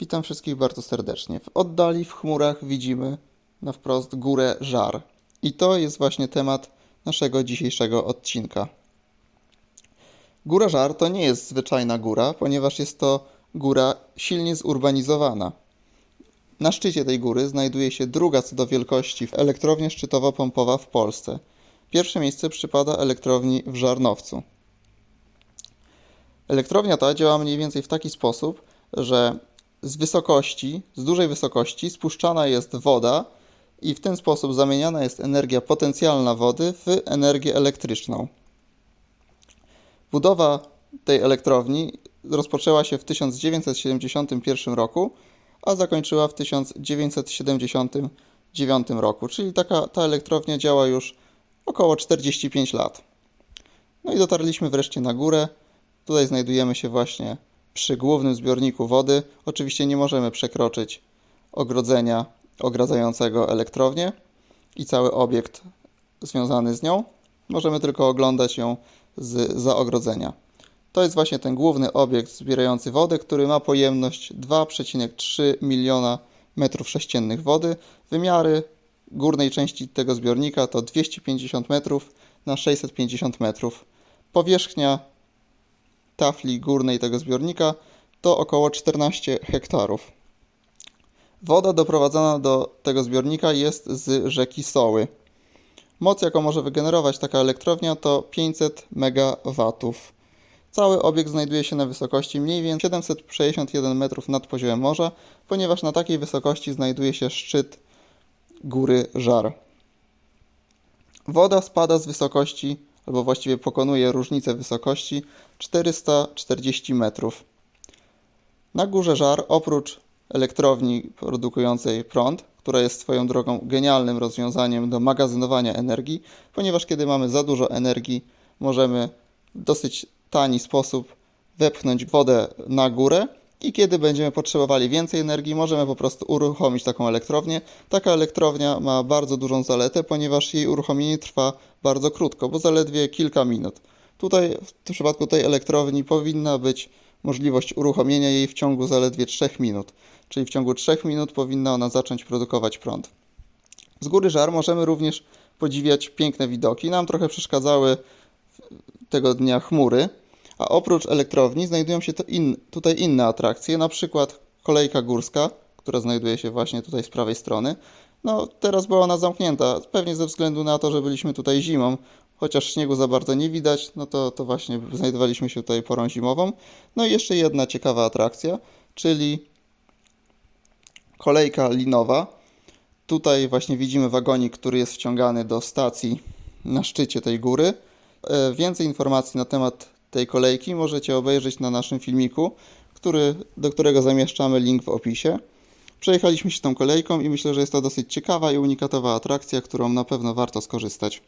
Witam wszystkich bardzo serdecznie. W oddali, w chmurach widzimy na wprost górę Żar. I to jest właśnie temat naszego dzisiejszego odcinka. Góra Żar to nie jest zwyczajna góra, ponieważ jest to góra silnie zurbanizowana. Na szczycie tej góry znajduje się druga co do wielkości elektrownia szczytowo-pompowa w Polsce. Pierwsze miejsce przypada elektrowni w Żarnowcu. Elektrownia ta działa mniej więcej w taki sposób, że z wysokości, z dużej wysokości spuszczana jest woda i w ten sposób zamieniana jest energia potencjalna wody w energię elektryczną. Budowa tej elektrowni rozpoczęła się w 1971 roku, a zakończyła w 1979 roku, czyli taka, ta elektrownia działa już około 45 lat. No i dotarliśmy wreszcie na górę. Tutaj znajdujemy się właśnie przy głównym zbiorniku wody. Oczywiście nie możemy przekroczyć ogrodzenia ogradzającego elektrownię i cały obiekt związany z nią. Możemy tylko oglądać ją z za ogrodzenia. To jest właśnie ten główny obiekt zbierający wodę, który ma pojemność 2,3 miliona metrów sześciennych wody. Wymiary górnej części tego zbiornika to 250 metrów na 650 metrów. Powierzchnia tafli górnej tego zbiornika to około 14 hektarów. Woda doprowadzana do tego zbiornika jest z rzeki Soły. Moc, jaką może wygenerować taka elektrownia, to 500 MW. Cały obiekt znajduje się na wysokości mniej więcej 761 metrów nad poziomem morza, ponieważ na takiej wysokości znajduje się szczyt góry Żar. Woda spada z wysokości, albo właściwie pokonuje różnicę wysokości 440 metrów. Na górze Żar, oprócz elektrowni produkującej prąd, która jest swoją drogą genialnym rozwiązaniem do magazynowania energii, ponieważ kiedy mamy za dużo energii, możemy w dosyć tani sposób wepchnąć wodę na górę i kiedy będziemy potrzebowali więcej energii, możemy po prostu uruchomić taką elektrownię. Taka elektrownia ma bardzo dużą zaletę, ponieważ jej uruchomienie trwa bardzo krótko, bo zaledwie kilka minut. Tutaj w przypadku tej elektrowni powinna być możliwość uruchomienia jej w ciągu zaledwie 3 minut, czyli w ciągu 3 minut powinna ona zacząć produkować prąd. Z góry żar możemy również podziwiać piękne widoki. Nam trochę przeszkadzały tego dnia chmury, a oprócz elektrowni znajdują się in, tutaj inne atrakcje, na przykład kolejka górska, która znajduje się właśnie tutaj z prawej strony. No, teraz była ona zamknięta, pewnie ze względu na to, że byliśmy tutaj zimą, chociaż śniegu za bardzo nie widać, no to, to właśnie znajdowaliśmy się tutaj porą zimową. No i jeszcze jedna ciekawa atrakcja, czyli kolejka linowa. Tutaj właśnie widzimy wagonik, który jest wciągany do stacji na szczycie tej góry. E, Więcej informacji na temat tej kolejki możecie obejrzeć na naszym filmiku, który, do którego zamieszczamy link w opisie. Przejechaliśmy się tą kolejką i myślę, że jest to dosyć ciekawa i unikatowa atrakcja, którą na pewno warto skorzystać.